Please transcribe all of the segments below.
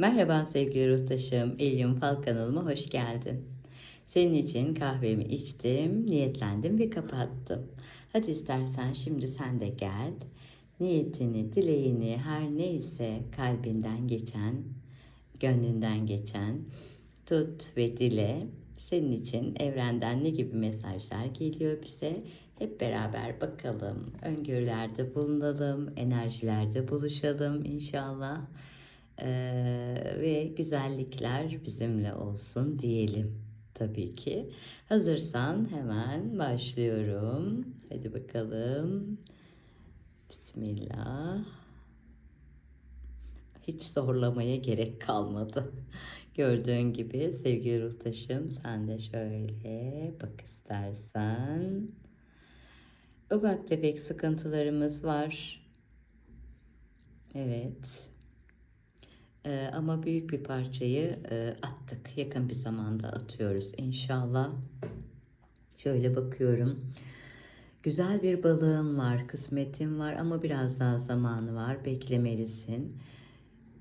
Merhaba sevgili ruhtaşım, İlyum Fal kanalıma hoş geldin. Senin için kahvemi içtim, niyetlendim ve kapattım. Hadi istersen şimdi sen de gel. Niyetini, dileğini, her neyse kalbinden geçen, gönlünden geçen tut ve dile. Senin için evrenden ne gibi mesajlar geliyor bize? Hep beraber bakalım, öngörülerde bulunalım, enerjilerde buluşalım inşallah. Ee, ve güzellikler bizimle olsun diyelim tabii ki. Hazırsan hemen başlıyorum. Hadi bakalım. Bismillah. Hiç zorlamaya gerek kalmadı. Gördüğün gibi sevgili ruhtaşım sen de şöyle bak istersen. Ufak tefek sıkıntılarımız var. Evet. Ee, ama büyük bir parçayı e, attık. Yakın bir zamanda atıyoruz inşallah. Şöyle bakıyorum. Güzel bir balığım var, kısmetim var ama biraz daha zamanı var. Beklemelisin.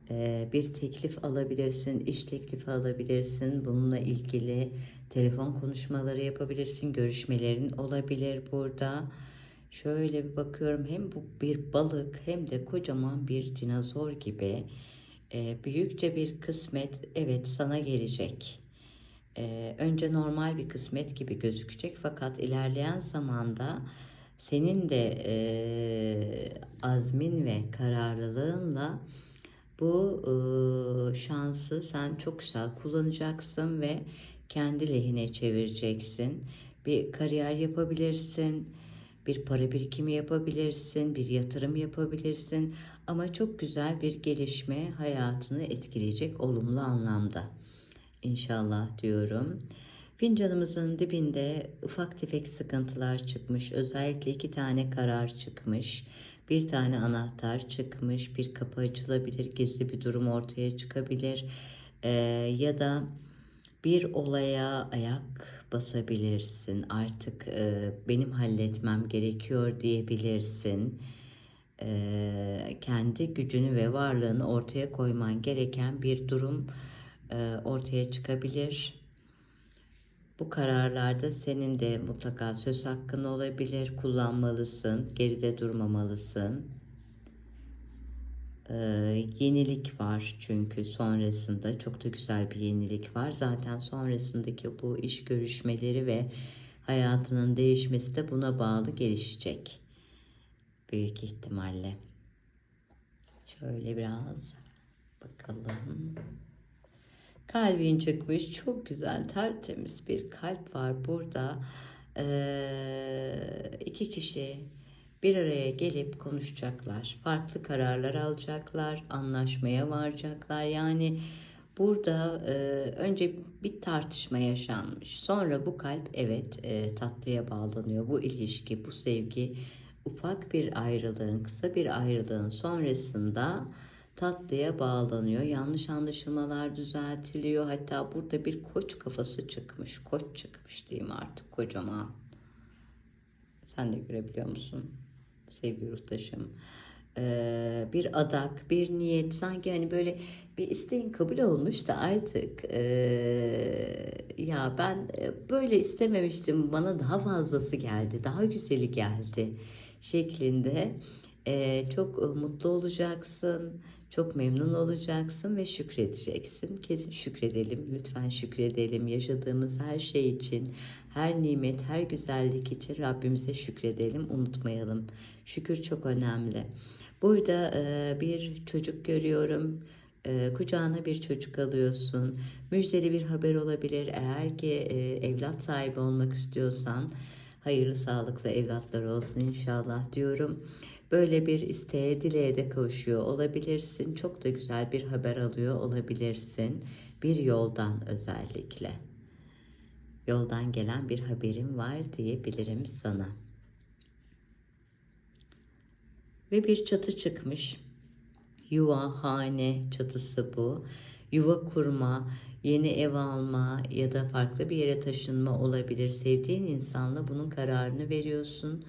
Ee, bir teklif alabilirsin, iş teklifi alabilirsin. Bununla ilgili telefon konuşmaları yapabilirsin. Görüşmelerin olabilir burada. Şöyle bir bakıyorum hem bu bir balık hem de kocaman bir dinozor gibi e, büyükçe bir kısmet evet sana gelecek. E, önce normal bir kısmet gibi gözükecek fakat ilerleyen zamanda senin de e, azmin ve kararlılığınla bu e, şansı sen çok güzel kullanacaksın ve kendi lehine çevireceksin. Bir kariyer yapabilirsin bir para birikimi yapabilirsin, bir yatırım yapabilirsin ama çok güzel bir gelişme hayatını etkileyecek olumlu anlamda. İnşallah diyorum. Fincanımızın dibinde ufak tefek sıkıntılar çıkmış. Özellikle iki tane karar çıkmış. Bir tane anahtar çıkmış. Bir kapı açılabilir. Gizli bir durum ortaya çıkabilir. Ee, ya da bir olaya ayak basabilirsin. Artık e, benim halletmem gerekiyor diyebilirsin. E, kendi gücünü ve varlığını ortaya koyman gereken bir durum e, ortaya çıkabilir. Bu kararlarda senin de mutlaka söz hakkın olabilir. Kullanmalısın, geride durmamalısın. Ee, yenilik var çünkü sonrasında çok da güzel bir yenilik var. Zaten sonrasındaki bu iş görüşmeleri ve hayatının değişmesi de buna bağlı gelişecek. Büyük ihtimalle. Şöyle biraz bakalım. Kalbin çıkmış. Çok güzel, tertemiz bir kalp var burada. Ee, iki kişi bir araya gelip konuşacaklar. Farklı kararlar alacaklar, anlaşmaya varacaklar. Yani burada e, önce bir tartışma yaşanmış. Sonra bu kalp evet e, tatlıya bağlanıyor. Bu ilişki, bu sevgi ufak bir ayrılığın, kısa bir ayrılığın sonrasında tatlıya bağlanıyor. Yanlış anlaşılmalar düzeltiliyor. Hatta burada bir koç kafası çıkmış. Koç çıkmış diyeyim artık kocaman. Sen de görebiliyor musun? Sevgili yurttaşım. Ee, bir adak, bir niyet sanki hani böyle bir isteğin kabul olmuş da artık ee, ya ben e, böyle istememiştim bana daha fazlası geldi, daha güzeli geldi şeklinde ee, çok mutlu olacaksın, çok memnun olacaksın ve şükredeceksin. Kesin şükredelim, lütfen şükredelim. Yaşadığımız her şey için, her nimet, her güzellik için Rabbimize şükredelim, unutmayalım. Şükür çok önemli. Burada e, bir çocuk görüyorum. E, kucağına bir çocuk alıyorsun. Müjdeli bir haber olabilir. Eğer ki e, evlat sahibi olmak istiyorsan hayırlı sağlıklı evlatlar olsun inşallah diyorum. Böyle bir isteğe dileğe de kavuşuyor olabilirsin. Çok da güzel bir haber alıyor olabilirsin. Bir yoldan özellikle. Yoldan gelen bir haberim var diyebilirim sana. Ve bir çatı çıkmış. Yuva, hane çatısı bu. Yuva kurma, yeni ev alma ya da farklı bir yere taşınma olabilir. Sevdiğin insanla bunun kararını veriyorsun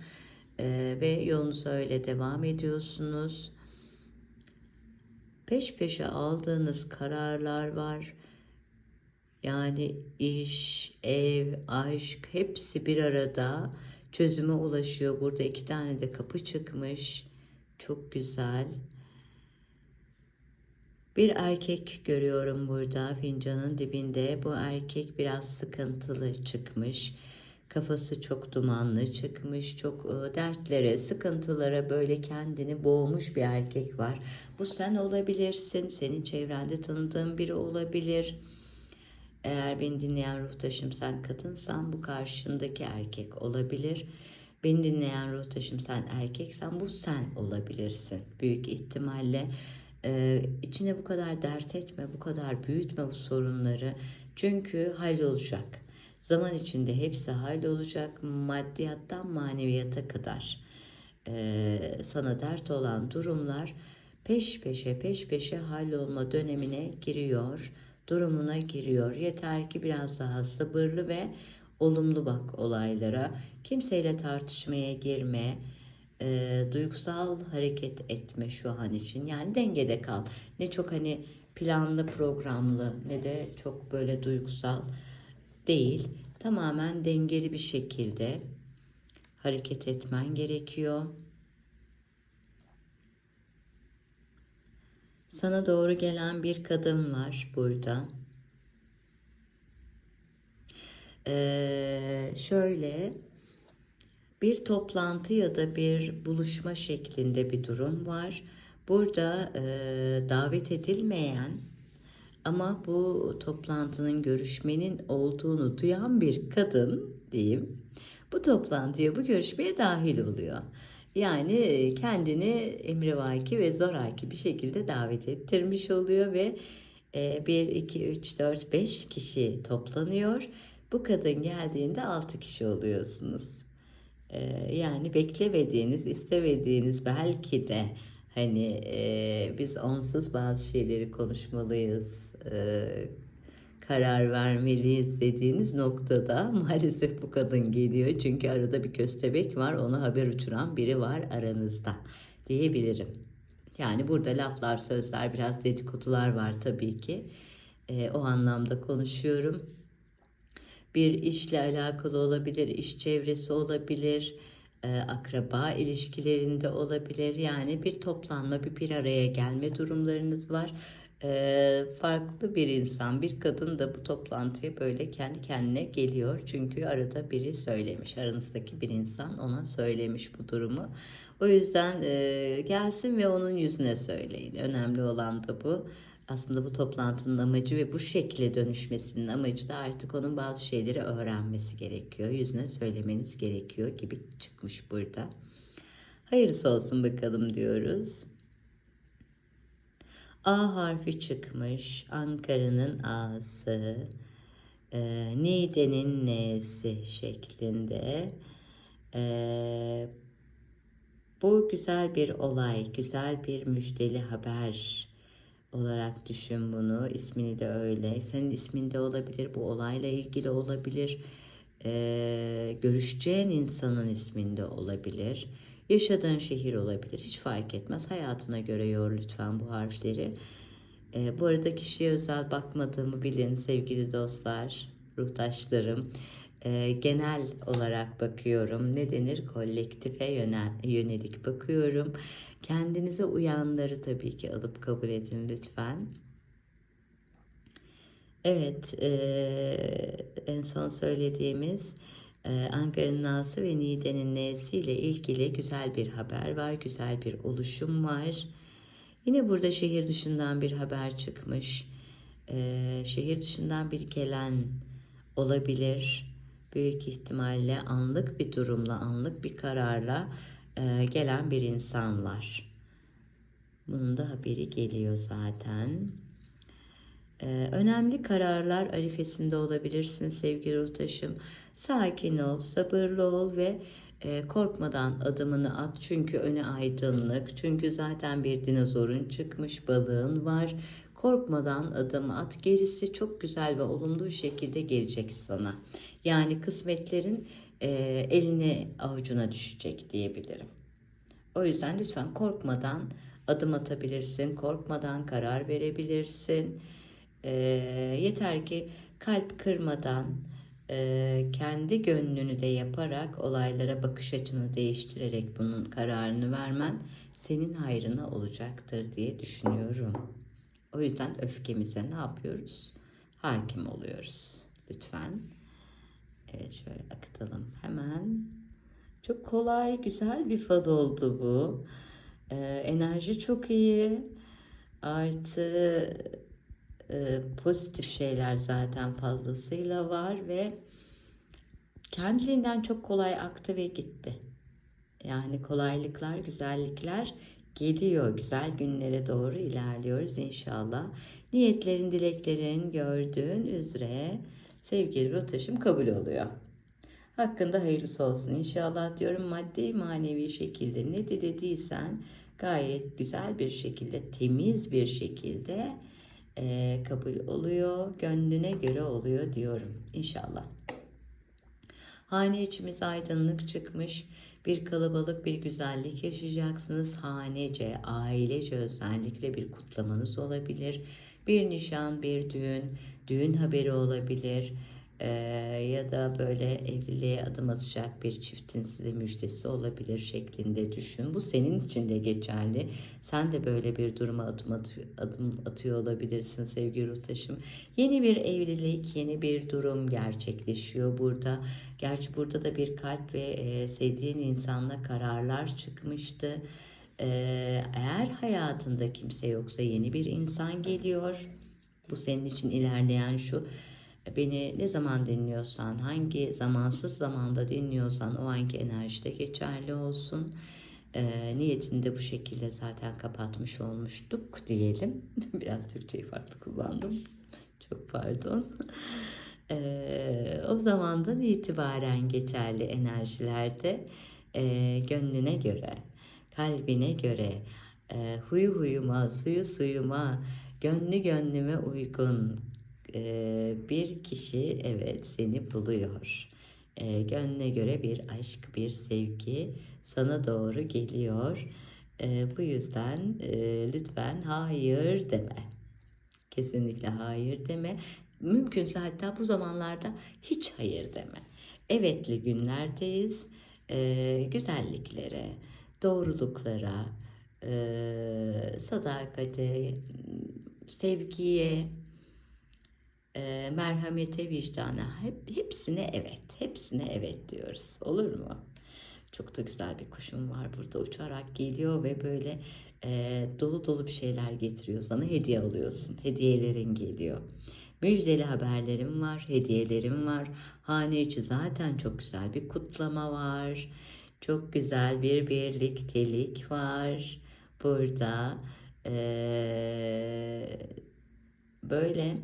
ee, ve yolunuza öyle devam ediyorsunuz. peş peşe aldığınız kararlar var. Yani iş, ev, aşk hepsi bir arada çözüme ulaşıyor. Burada iki tane de kapı çıkmış. Çok güzel. Bir erkek görüyorum burada fincanın dibinde. Bu erkek biraz sıkıntılı çıkmış. Kafası çok dumanlı çıkmış. Çok e, dertlere, sıkıntılara böyle kendini boğmuş bir erkek var. Bu sen olabilirsin. Senin çevrende tanıdığın biri olabilir. Eğer beni dinleyen ruhtaşım sen kadınsan bu karşındaki erkek olabilir. Beni dinleyen ruhtaşım sen erkeksen bu sen olabilirsin. Büyük ihtimalle e, içine bu kadar dert etme, bu kadar büyütme bu sorunları. Çünkü hallolacak. Zaman içinde hepsi hallolacak. Maddiyattan maneviyata kadar e, sana dert olan durumlar peş peşe peş peşe hallolma dönemine giriyor durumuna giriyor. Yeter ki biraz daha sabırlı ve olumlu bak olaylara. Kimseyle tartışmaya girme. E, duygusal hareket etme şu an için. Yani dengede kal. Ne çok hani planlı programlı ne de çok böyle duygusal değil. Tamamen dengeli bir şekilde hareket etmen gerekiyor. Sana doğru gelen bir kadın var burada. Ee, şöyle bir toplantı ya da bir buluşma şeklinde bir durum var. Burada e, davet edilmeyen ama bu toplantının görüşmenin olduğunu duyan bir kadın diyeyim. Bu toplantıya, bu görüşmeye dahil oluyor. Yani kendini emrivaki ve zoraki bir şekilde davet ettirmiş oluyor ve 1, 2, 3, 4, 5 kişi toplanıyor. Bu kadın geldiğinde 6 kişi oluyorsunuz. E, yani beklemediğiniz, istemediğiniz belki de hani e, biz onsuz bazı şeyleri konuşmalıyız, e, karar vermeliyiz dediğiniz noktada maalesef bu kadın geliyor. Çünkü arada bir köstebek var, ona haber uçuran biri var aranızda diyebilirim. Yani burada laflar, sözler, biraz dedikodular var tabii ki. E, o anlamda konuşuyorum. Bir işle alakalı olabilir, iş çevresi olabilir, e, akraba ilişkilerinde olabilir. Yani bir toplanma, bir bir araya gelme durumlarınız var e, farklı bir insan, bir kadın da bu toplantıya böyle kendi kendine geliyor. Çünkü arada biri söylemiş, aranızdaki bir insan ona söylemiş bu durumu. O yüzden e, gelsin ve onun yüzüne söyleyin. Önemli olan da bu. Aslında bu toplantının amacı ve bu şekilde dönüşmesinin amacı da artık onun bazı şeyleri öğrenmesi gerekiyor. Yüzüne söylemeniz gerekiyor gibi çıkmış burada. Hayırlısı olsun bakalım diyoruz. A harfi çıkmış. Ankara'nın A'sı. E, Niğde'nin N'si şeklinde. E, bu güzel bir olay, güzel bir müjdeli haber olarak düşün bunu. İsmini de öyle. Senin isminde olabilir, bu olayla ilgili olabilir. E, görüşeceğin insanın isminde olabilir Yaşadığın şehir olabilir. Hiç fark etmez. Hayatına göre yor lütfen bu harfleri. E, bu arada kişiye özel bakmadığımı bilin sevgili dostlar, ruhtaşlarım. E, genel olarak bakıyorum. Ne denir? Kolektife yönel, yönelik bakıyorum. Kendinize uyanları tabii ki alıp kabul edin lütfen. Evet, e, en son söylediğimiz ee, Ankara'nın Na'sı ve Niğde'nin N'si ile ilgili güzel bir haber var. Güzel bir oluşum var. Yine burada şehir dışından bir haber çıkmış. Ee, şehir dışından bir gelen olabilir. Büyük ihtimalle anlık bir durumla, anlık bir kararla e, gelen bir insan var. Bunun da haberi geliyor zaten. Ee, önemli kararlar arifesinde olabilirsin sevgili ruhtaşım. Sakin ol, sabırlı ol ve e, korkmadan adımını at. Çünkü öne aydınlık. Çünkü zaten bir dinozorun çıkmış, balığın var. Korkmadan adım at. Gerisi çok güzel ve olumlu bir şekilde gelecek sana. Yani kısmetlerin e, eline avucuna düşecek diyebilirim. O yüzden lütfen korkmadan adım atabilirsin, korkmadan karar verebilirsin. Ee, yeter ki kalp kırmadan, e, kendi gönlünü de yaparak olaylara bakış açını değiştirerek bunun kararını vermen senin hayrına olacaktır diye düşünüyorum. O yüzden öfkemize ne yapıyoruz? Hakim oluyoruz. Lütfen. Evet şöyle akıtalım hemen. Çok kolay, güzel bir fal oldu bu. Ee, enerji çok iyi. Artı e, pozitif şeyler zaten fazlasıyla var ve kendiliğinden çok kolay aktı ve gitti. Yani kolaylıklar, güzellikler geliyor. Güzel günlere doğru ilerliyoruz inşallah. Niyetlerin, dileklerin gördüğün üzere sevgili rotaşım kabul oluyor. Hakkında hayırlısı olsun inşallah diyorum. Maddi manevi şekilde ne dilediysen gayet güzel bir şekilde, temiz bir şekilde e, kabul oluyor. Gönlüne göre oluyor diyorum inşallah. Hane içimiz aydınlık çıkmış. Bir kalabalık bir güzellik yaşayacaksınız. Hanece, ailece özellikle bir kutlamanız olabilir. Bir nişan, bir düğün, düğün haberi olabilir. Ee, ya da böyle evliliğe adım atacak bir çiftin size müjdesi olabilir şeklinde düşün. Bu senin için de geçerli. Sen de böyle bir duruma adım, atıyor, adım atıyor olabilirsin sevgili Ruhtaş'ım. Yeni bir evlilik, yeni bir durum gerçekleşiyor burada. Gerçi burada da bir kalp ve e, sevdiğin insanla kararlar çıkmıştı. Eğer hayatında kimse yoksa yeni bir insan geliyor. Bu senin için ilerleyen şu beni ne zaman dinliyorsan, hangi zamansız zamanda dinliyorsan o anki enerjide geçerli olsun. E, niyetini de bu şekilde zaten kapatmış olmuştuk diyelim. Biraz Türkçeyi farklı kullandım. Çok pardon. E, o zamandan itibaren geçerli enerjilerde e, gönlüne göre, kalbine göre, e, huyu huyuma, suyu suyuma, gönlü gönlüme uygun e, bir kişi evet seni buluyor. E, gönlüne göre bir aşk, bir sevgi sana doğru geliyor. E, bu yüzden e, lütfen hayır deme. Kesinlikle hayır deme. Mümkünse hatta bu zamanlarda hiç hayır deme. Evetli günlerdeyiz. E, güzelliklere, doğruluklara, e, sadakate, sevgiye, e, merhamete, vicdana hep, hepsine evet, hepsine evet diyoruz. Olur mu? Çok da güzel bir kuşum var burada uçarak geliyor ve böyle e, dolu dolu bir şeyler getiriyor sana. Hediye alıyorsun. Hediyelerin geliyor. Müjdeli haberlerim var, hediyelerim var. Hane içi zaten çok güzel bir kutlama var. Çok güzel bir birliktelik var. Burada ee, böyle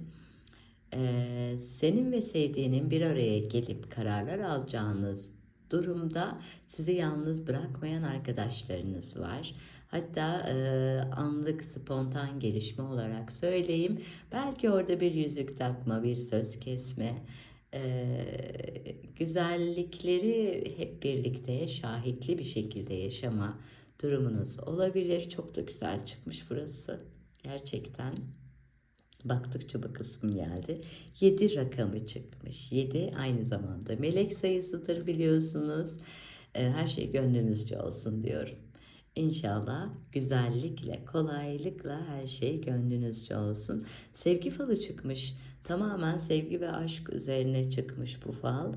e, senin ve sevdiğinin bir araya gelip kararlar alacağınız durumda sizi yalnız bırakmayan arkadaşlarınız var. Hatta e, anlık spontan gelişme olarak söyleyeyim. Belki orada bir yüzük takma, bir söz kesme, e, güzellikleri hep birlikte şahitli bir şekilde yaşama durumunuz olabilir. Çok da güzel çıkmış burası. Gerçekten. Baktıkça bakısım geldi. 7 rakamı çıkmış. 7 aynı zamanda melek sayısıdır biliyorsunuz. Ee, her şey gönlünüzce olsun diyorum. İnşallah güzellikle, kolaylıkla her şey gönlünüzce olsun. Sevgi falı çıkmış. Tamamen sevgi ve aşk üzerine çıkmış bu fal.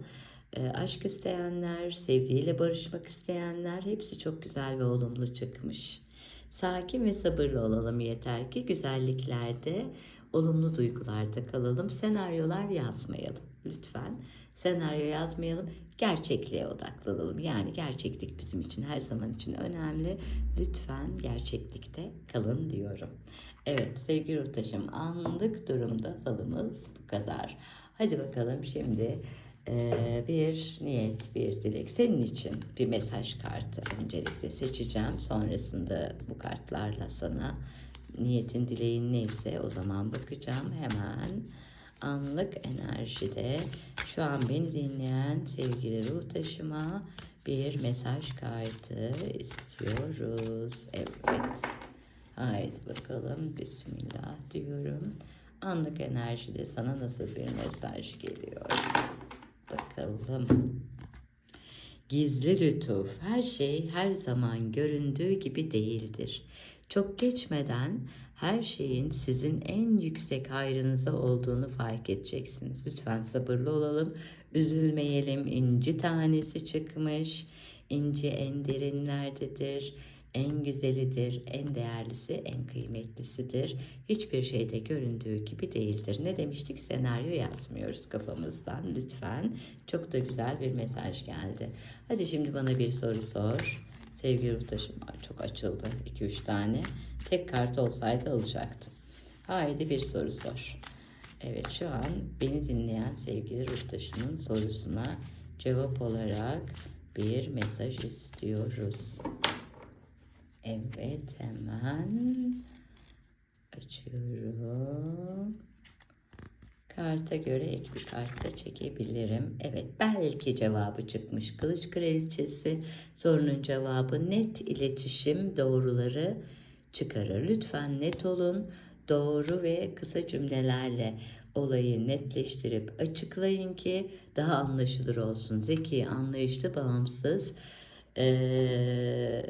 E, aşk isteyenler, sevdiğiyle barışmak isteyenler hepsi çok güzel ve olumlu çıkmış. Sakin ve sabırlı olalım yeter ki güzelliklerde, olumlu duygularda kalalım. Senaryolar yazmayalım lütfen. Senaryo yazmayalım. Gerçekliğe odaklanalım. Yani gerçeklik bizim için her zaman için önemli. Lütfen gerçeklikte kalın diyorum. Evet sevgili Rutaş'ım anlık durumda falımız bu kadar. Hadi bakalım şimdi ee, bir niyet, bir dilek. Senin için bir mesaj kartı öncelikle seçeceğim. Sonrasında bu kartlarla sana niyetin, dileğin neyse o zaman bakacağım. Hemen anlık enerjide şu an beni dinleyen sevgili ruh taşıma bir mesaj kartı istiyoruz. Evet. Haydi bakalım. Bismillah diyorum. Anlık enerjide sana nasıl bir mesaj geliyor? Bakalım. Gizli lütuf. Her şey her zaman göründüğü gibi değildir. Çok geçmeden her şeyin sizin en yüksek hayrınıza olduğunu fark edeceksiniz. Lütfen sabırlı olalım. Üzülmeyelim. İnci tanesi çıkmış. İnci en derinlerdedir. En güzelidir, en değerlisi, en kıymetlisidir. Hiçbir şeyde göründüğü gibi değildir. Ne demiştik? Senaryo yazmıyoruz kafamızdan lütfen. Çok da güzel bir mesaj geldi. Hadi şimdi bana bir soru sor. Sevgili var. Çok açıldı. 2-3 tane. Tek kart olsaydı alacaktım. Haydi bir soru sor. Evet şu an beni dinleyen sevgili ruhtaşımın sorusuna cevap olarak bir mesaj istiyoruz. Evet hemen açıyorum. Karta göre ek bir kart da çekebilirim. Evet belki cevabı çıkmış. Kılıç kraliçesi sorunun cevabı net iletişim doğruları çıkarır. Lütfen net olun. Doğru ve kısa cümlelerle olayı netleştirip açıklayın ki daha anlaşılır olsun. Zeki, anlayışlı, bağımsız ee,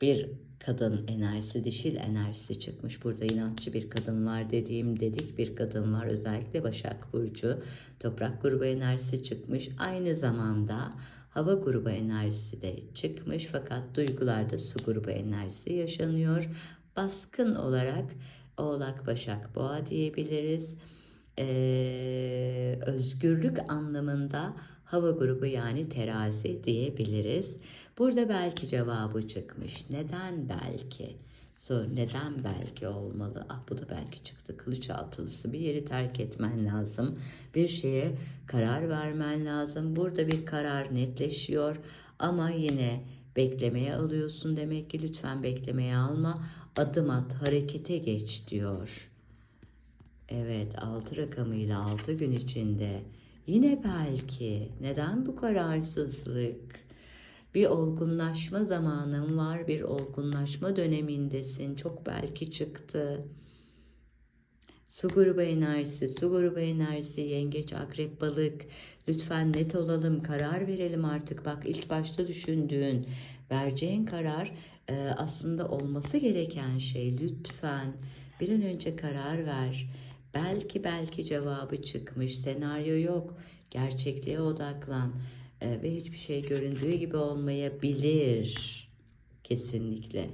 bir kadın enerjisi, dişil enerjisi çıkmış. Burada inatçı bir kadın var dediğim dedik bir kadın var. Özellikle Başak Burcu toprak grubu enerjisi çıkmış. Aynı zamanda hava grubu enerjisi de çıkmış. Fakat duygularda su grubu enerjisi yaşanıyor. Baskın olarak Oğlak, Başak, Boğa diyebiliriz. Ee, özgürlük anlamında hava grubu yani terazi diyebiliriz. Burada belki cevabı çıkmış. Neden belki? Sor, neden belki olmalı? Ah bu da belki çıktı. Kılıç altılısı bir yeri terk etmen lazım. Bir şeye karar vermen lazım. Burada bir karar netleşiyor ama yine beklemeye alıyorsun demek ki lütfen beklemeye alma. Adım at, harekete geç diyor. Evet, 6 rakamıyla 6 gün içinde. Yine belki. Neden bu kararsızlık? Bir olgunlaşma zamanın var, bir olgunlaşma dönemindesin. Çok belki çıktı. Su grubu enerjisi, su grubu enerjisi, yengeç, akrep, balık. Lütfen net olalım, karar verelim artık. Bak ilk başta düşündüğün, vereceğin karar e, aslında olması gereken şey. Lütfen bir an önce karar ver. Belki belki cevabı çıkmış, senaryo yok. Gerçekliğe odaklan e, ve hiçbir şey göründüğü gibi olmayabilir. Kesinlikle.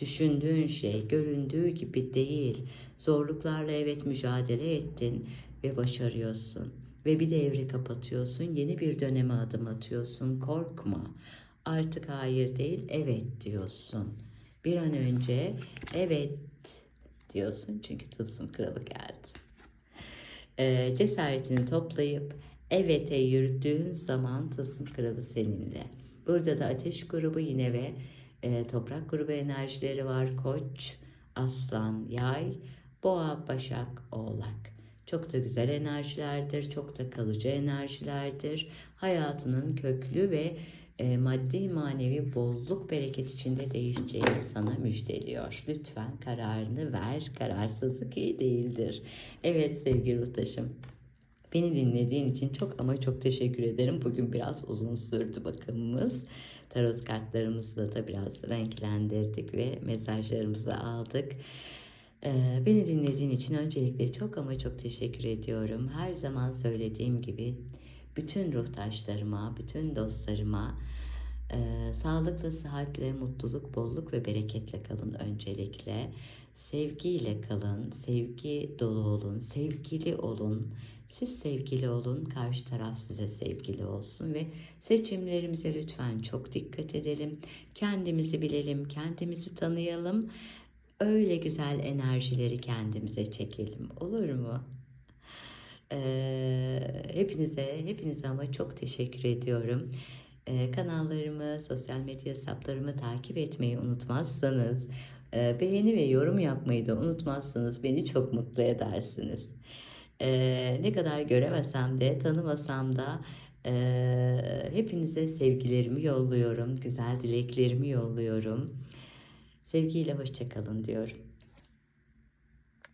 Düşündüğün şey göründüğü gibi değil. Zorluklarla evet mücadele ettin ve başarıyorsun. Ve bir devri kapatıyorsun. Yeni bir döneme adım atıyorsun. Korkma. Artık hayır değil evet diyorsun. Bir an önce evet diyorsun çünkü tılsım kralı geldi. Ee, cesaretini toplayıp evete yürüdüğün zaman tılsım kralı seninle. Burada da ateş grubu yine ve e, toprak grubu enerjileri var. Koç, aslan, yay, boğa, başak, oğlak. Çok da güzel enerjilerdir, çok da kalıcı enerjilerdir. Hayatının köklü ve e, maddi manevi bolluk bereket içinde değişeceğini sana müjdeliyor. Lütfen kararını ver. Kararsızlık iyi değildir. Evet sevgili Ruhtaşım. Beni dinlediğin için çok ama çok teşekkür ederim. Bugün biraz uzun sürdü bakımımız. Tarot kartlarımızla da biraz renklendirdik ve mesajlarımızı aldık. Ee, beni dinlediğin için öncelikle çok ama çok teşekkür ediyorum. Her zaman söylediğim gibi bütün ruhtaşlarıma, bütün dostlarıma e, sağlıkla, sıhhatle, mutluluk, bolluk ve bereketle kalın öncelikle. Sevgiyle kalın, sevgi dolu olun, sevgili olun. Siz sevgili olun, karşı taraf size sevgili olsun ve seçimlerimize lütfen çok dikkat edelim. Kendimizi bilelim, kendimizi tanıyalım. Öyle güzel enerjileri kendimize çekelim. Olur mu? Hepinize, hepinize ama çok teşekkür ediyorum. Kanallarımı, sosyal medya hesaplarımı takip etmeyi unutmazsanız, beğeni ve yorum yapmayı da unutmazsanız beni çok mutlu edersiniz. Ne kadar göremesem de, tanımasam da hepinize sevgilerimi yolluyorum, güzel dileklerimi yolluyorum. Sevgiyle hoşçakalın diyorum.